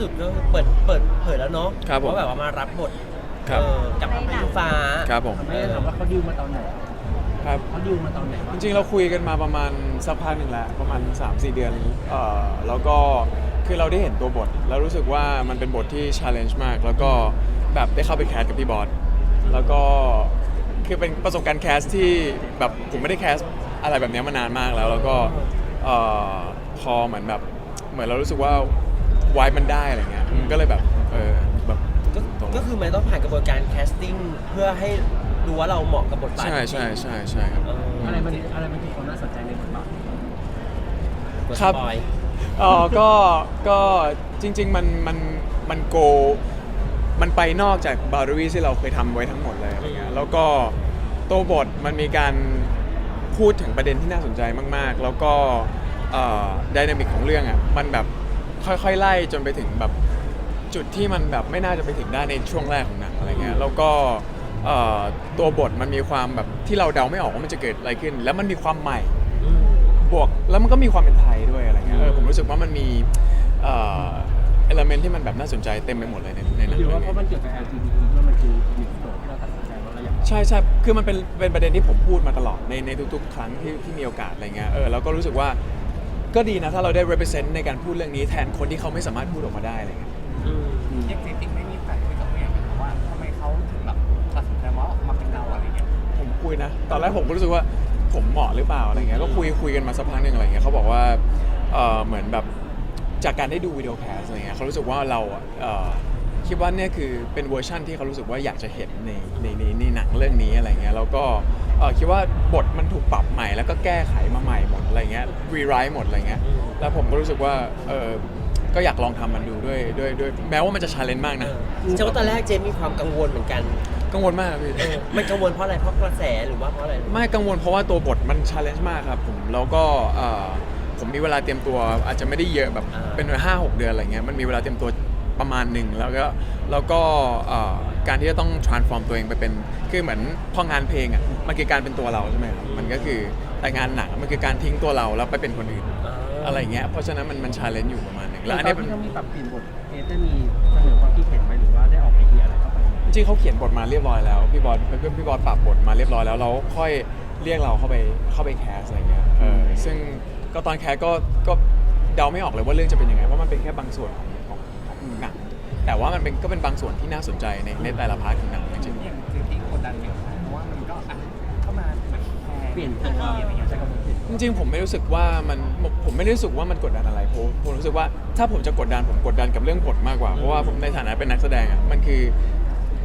สุดก็เปิดเปิดเผยแล้วเนาะครับผม ว่าแบบว่ามารับบทครับ เออกับพายุฟ้าครับผม ไม่ได้ถามว่าเขาดิวมาตอนไหนครับ เขาดิวมาตอนไหนจวะริงๆ เราคุยกันมาประมาณสักพักหนึ่งแล้วประมาณ 3-4 เดือนเอ่อแล้วก็คือเราได้เห็นตัวบท แล้วรู้สึกว่ามันเป็นบทที่ challenge มาก แล้วก็แบบได้เข้าไปแคสกับพี่บอสแล้วก็คือเป็นประสบการณ์แคสที่แบบผมไม่ได้แคสอะไรแบบนี้มานานมากแล้ว แล้วก็เอ่อพอเหมือนแบบเหมือนเรารู้สึกว่า วายมันได้อะไรเงี้ยมันก็เลยแบบเออแบบก็ตรงก็คือมันต้องผ่านกระบวนการแคสติ้งเพื่อให้ดูว่าเราเหมาะกับบทบาทใช่ใช่ใช่ใช่ครับ เอออะไรมันอะไรมันคือความน่าสนใจในบทบาทบทครับสปอยเออก็ ก็จริง ๆ มัน มัน มันโก มันไปนอกจากบาร์วีที่เราเคยทำไว้ทั้งหมดเลยอะไรเงี้ย แล้วก็ตัวบทมันมีการพูดถึงประเด็นที่น่าสนใจมาก ๆ แล้วก็ดินามิกของเรื่องอะ มันแบบ ค่อยๆไล่จนไปถึงแบบจุดที่มันแบบไม่น่าจะไปถึงได้ในช่วงแรกของหนังอะไรเงี้ยแล้วก็เอ่อตัวบทมันมีความแบบที่เราเดาไม่ออกว่ามันจะเกิดอะไรขึ้น แล้วมันมีความใหม่อืมบวกแล้วมันก็มีความเป็นไทยด้วยอะไรเงี้ยเออผมรู้สึกว่ามันมีเอ่อเอลเมนที่มันแบบน่าสนใจเต็มไปหมดเลยในในหนังหรือเรื่ว่าองเพราะนี้มันเกี่ยวกับ LGBT ด้วยมันคือหนึ่งโจทย์ที่เราตัดสินใจว่าเราอยากใช่ใช่คือมันเป็นเป็นประเด็นที่ผมพูดมาตลอดในในทุกๆ ครั้งที่ที่มีโอกาสอะไรเงี้ย เออ แล้วก็รู้สึกว่า ก็ดีนะถ้าเราได้ represent ในการพูดเรื่องนี้แทนคนที่เขาไม่สามารถพูดออกมาได้อะไรเงี้ยอืมยังจริงๆไม่มีใครคุยกับตัวเองเลยว่าทำไมเขาถึงแบบตัดสินใจว่าออกมาเป็นเราอะไรเงี้ยผมคุยนะ ตอนแรกผมก็รู้สึกว่าผมเหมาะหรือเปล่าอะไรเงี้ยก็คุยคุยกันมาสักพักหนึ่งอะไรเงี้ยเขาบอกว่าเออเหมือนแบบจากการได้ดูวิดีโอแคสอะไรเงี้ยเขารู้สึกว่าเราอะเอ่อคิดว่าเนี่ยคือเป็นเวอร์ชั่นที่เขารู้สึกว่าอยากจะเห็นในในในในหนังเรื่องนี้อะไรเงี้ยแล้วก็ เอ่อคิดว่าบทมันถูกปรับใหม่แล้วก็แก้ไขมาใหม่หมดอะไรเงี้ยรีไรต์หมดอะไรเงี้ยแล้วผมก็รู้สึกว่าเออก็อยากลองทำมันดูด้วยด้วยด้วยแม้ว่ามันจะชาเลนจ์มากเอนะอใช่ว่าตอนแรกเจมมีความกังวลเหมือนกันกังวลมากครับพี่ เออมันกังวลเพราะอะไรเพราะกระแสหรือว่าเพราะอะไรไม่กังวลเพราะว่าตัวบทมันชาเลนจ์มากครับผมแล้วก็เอ่อผมมีเวลาเตรียมตัวอาจจะไม่ได้เยอะแบบอ่าเป็นห้าหกเดือนอะไรเงี้ยมันมีเวลาเตรียมตัวประมาณหนึ่งแล้วก็แล้วก็เอ่อ การที่จะต้อง transform ตัวเองไปเป็น คือเหมือนพองานเพลงอะมันคือการเป็นตัวเราใช่ไหมครับมันก็คือแต่งานหนังมันคือการทิ้งตัวเราแล้วไปเป็นคนอื่นอ่าอะไรเงี้ยเพราะฉะนั้นมันมันชาเลนจ์อยู่ประมาณหนึ่งแล้แล้ววอัอันนนี้นี้เป็น ที่เขามีปรับเปลี่ยนบทเอสได้มีเสนอความคิดเห็นไหมหรือว่าได้ออกไอเดียอะไรเข้าไปจริงๆเขาเขียนบทมาเรียบร้อยแล้วพี่บอลพี่พี่บอลปรับบทมาเรียบร้อยแล้วเราค่อยเรียกเราเข้าไปเข้าไปแคสอะไรเงี้ยเออซึ่งก็ตอนแคสก็ก็เดาไม่ออกเลยว่าเรื่องจะเป็นยังไงเพราะมันเป็นแค่บางส่วนของของของหนัง แต่ว่ามันเป็นก็เป็นบางส่วนที่น่าสนใจในในแต่ละพาร์ทของหนังจริงอย่างจริงๆกดดันเยอะมากเพราะว่ามันก็อะเข้ามาเหมือนแทนเปลี่ยนตัวอะไรเงี้ยใช้คำว่าเปลี่ยนๆจริงๆผมไม่รู้สึกว่ามันผมผมไม่ได้รู้สึกว่ามันกดดันอะไรผมผมรู้สึกว่าถ้าผมจะกดดันผมกดดันกับเรื่องบทมากกว่าเพราะว่าผมในฐานะเป็นนักแสดงอะมันคือ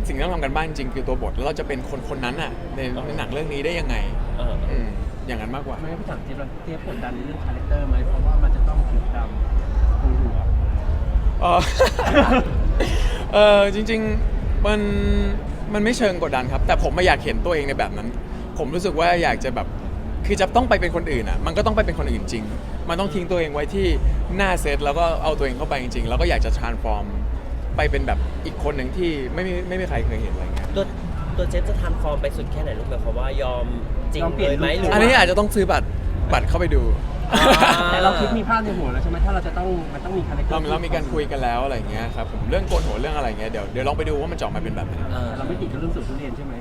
สิ่งที่ต้องทำกันบ้านจริงๆคือตัวบทแล้วเราจะเป็นคนคนนั้นอะในในหนังเรื่องนี้ได้ยังไงเอออืมอย่างนั้นมากกว่า ไม่งั้นพี่ถามเจฟเราเจฟกดดันในเรื่องคาแรคเตอร์ไหมเพราะว่ามันจะต้องผิวดำตรงหัว เออ เออจริงๆมันมันไม่เชิงกดดันครับ แต่ผมไม่อยากเห็นตัวเองในแบบนั้น ผมรู้สึกว่าอยากจะแบบคือจะต้องไปเป็นคนอื่นอะมันก็ต้องไปเป็นคนอื่นจริง มันต้องทิ้งตัวเองไว้ที่หน้าเซตแล้วก็เอาตัวเองเข้าไปจริงๆ แล้วก็อยากจะ transform ไปเป็นแบบอีกคนหนึ่งที่ไม่มีไม่มีใครเคยเห็นอะไรเงี้ยตัวตัวเจมจะทำฟอร์มไปสุดแค่ไหนลูกแบบเขามว่ายอมจริงยอมเปลี่เลยยนไหมหรืออัอันนี้อาจจะต้องซื้อบัตรบัตรเข้าไปดูอ่า แต่เราคิดมีภาพในหัวแล้วใช่ไหมถ้าเราจะต้องมันต้องมีคาแรคเตอเราร์เรามีการคุยกันแล้วอะไรเงี้ยครับผมเรื่องโกนหัวเรื่องอะไรเงี้ยเดี๋ยวเดี๋ยวลองไปดูว่ามันจะออกมาเป็นแบบไหนเออแต่เราไม่ติดกับเรื่องสูตรทุเรียนใช่ไหม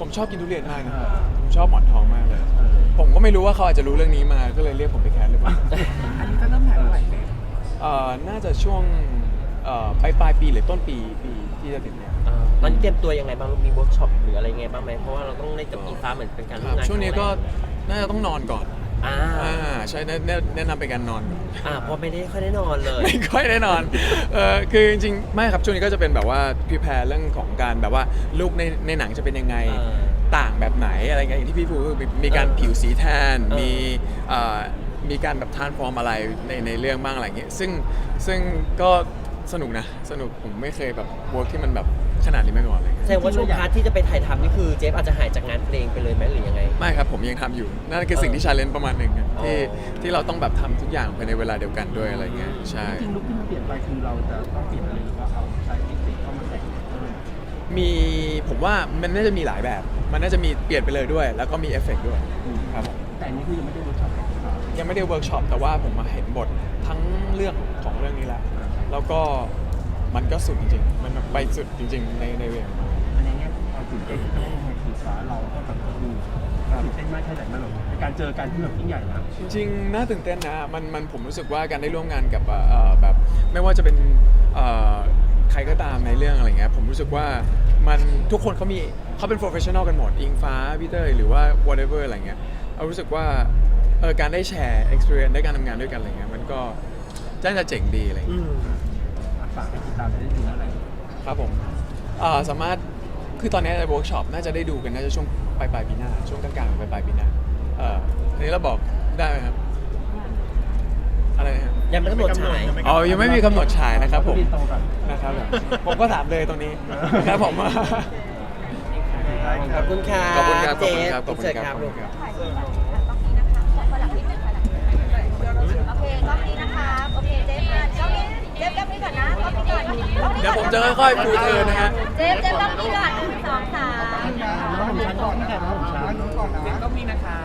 ผมชอบกินทุเรียนมากนะเออผมชอบหมอนทองมากเลย เออ ผมก็ไม่รู้ว่าเขาอาจจะรู้เรื่องนี้มาก็เลยเรียกผมไปแคสหรือเปล่าอันนี้จะเริ่มถ่ายเมื่อไหร่เนี่ยเอ่อน่าจะช่วงเอ่อปลายปลายปีหรือต้นปีปีที่จะถึงเนี่ย เออตอนนี้เตรียมตัวยังไงบ้างลูกมีเวิร์กช็อปหรืออะไรไงบ้างไหมเพราะว่าเราต้องเล่นกับอีฟ้าเหมือนเป็นการคร่วรัมบงานช่วงนี้ก็ครั้แรน่าจะต้องนอนก่อน อ่าอ่าใช่แนะแนะแนะนำเป็นการนอนก่อน อ่าเพราะไม่ได้ค่อยได้นอนเลย ไม่ค่อยได้นอน เออคือจริงๆ ไม่ครับ ช่วงนี้ก็จะเป็นแบบว่าพิแพรเรื่องของการแบบว่าลูกในในหนังจะเป็นยังไง เออต่างแบบไหนอะไรเงี้ยอย่างที่พี่พูดคือมีมีการเออผิวสีแทน เออมีเอ่อมีการแบบทานฟอร์มอะไรในในเรื่องบ้างอะไรเงี้ย ซึ่งซึ่งก็สนุกนะ สนุกผมไม่เคยแบบเวิร์กที่มันแบบขนาดนี้มาก่อนเลย แสดงว่าช่วงพาร์ทที่จะไปถ่ายทำนี่คือเจฟอาจจะหายจากงานเพลง ยังทำอยู่ นั่นคือสิ่งที่ชาเลนจ์ประมาณหนึ่งอะที่อ๋อที่เราต้องแบบทำทุกอย่างภายในเวลาเดียวกันด้วยอะไรเงี้ยใช่ จริงๆลุคที่มันเปลี่ยนไปคือเราจะต้องเปลี่ยนอะไรหรือว่าเอาใช้เอฟเฟกต์เข้ามาใส่มีผมว่ามันน่าจะมีหลายแบบ มันน่าจะมีเปลี่ยนไปเลยด้วย แล้วก็มีเอฟเฟกต์ด้วยครับผม แต่อันนี้คือยังไม่ได้เวิร์กช็อปเลยครับยังไม่ได้เวิร์กช็อปแต่ว่าผมมาเห็นบททั้งเรื่องของเรื่องนี้แล้ว แล้วก็มันก็สุดจริงๆ มันไปสุดจริง ๆ ในในเวของมันอันนี้เนี่ยความตื่นเต้นที่ต้องมาถือฟ้าเราก็แบบดู ตื่นเต้นมากแค่ไหนมันแบบเป็นการเจอกันที่แบบยิ่งใหญ่นะจริงๆน่าตื่นเต้นนะ มันมันผมรู้สึกว่าการได้ร่วมงานกับเอ่อเอ่อแบบไม่ว่าจะเป็นเอ่อใครก็ตามในเรื่องอะไรเงี้ยผมรู้สึกว่ามันทุกคนเขามีเขาเป็น professional กันหมด อิงฟ้าพี่เต้ยหรือว่า whatever อะไรเงี้ยเรารู้สึกว่าเออการได้แชร์ experience ได้การทำงานด้วยกันอะไรเงี้ยมันก็น่าจะเจ๋งดีอะไรเงี้ย อืมฝากให้ติดตามจะได้ดูอะไร ครับผมเอ่อสามารถ คือตอนนี้ในเวิร์กช็อปน่าจะได้ดูกันน่าจะช่วงปลายปลายๆปีหน้า ช่วงกลางๆปลายปลายๆปีหน้าเอ่ออันนี้เราบอกได้ไหมครับ อะไรนะครับยังไม่กำหนดฉายอ๋อยังไม่มีกำหนดฉายนะครับผมเรียนโตกันนะครับผมผมก็ถามเลยตรงนี้ครับผมขอบคุณค่ะขอบคุณครับเจขอบคุณครับขอบคุณเชิญครับ ดี๋ยวผมจะค่อยๆฟูเธอนะฮะ เจฟเจฟกล้องนี้ก่อนหนึ่งสองสาม น้องผมชั้นก่อนนะครับน้องผมชั้นก็มีนะคะ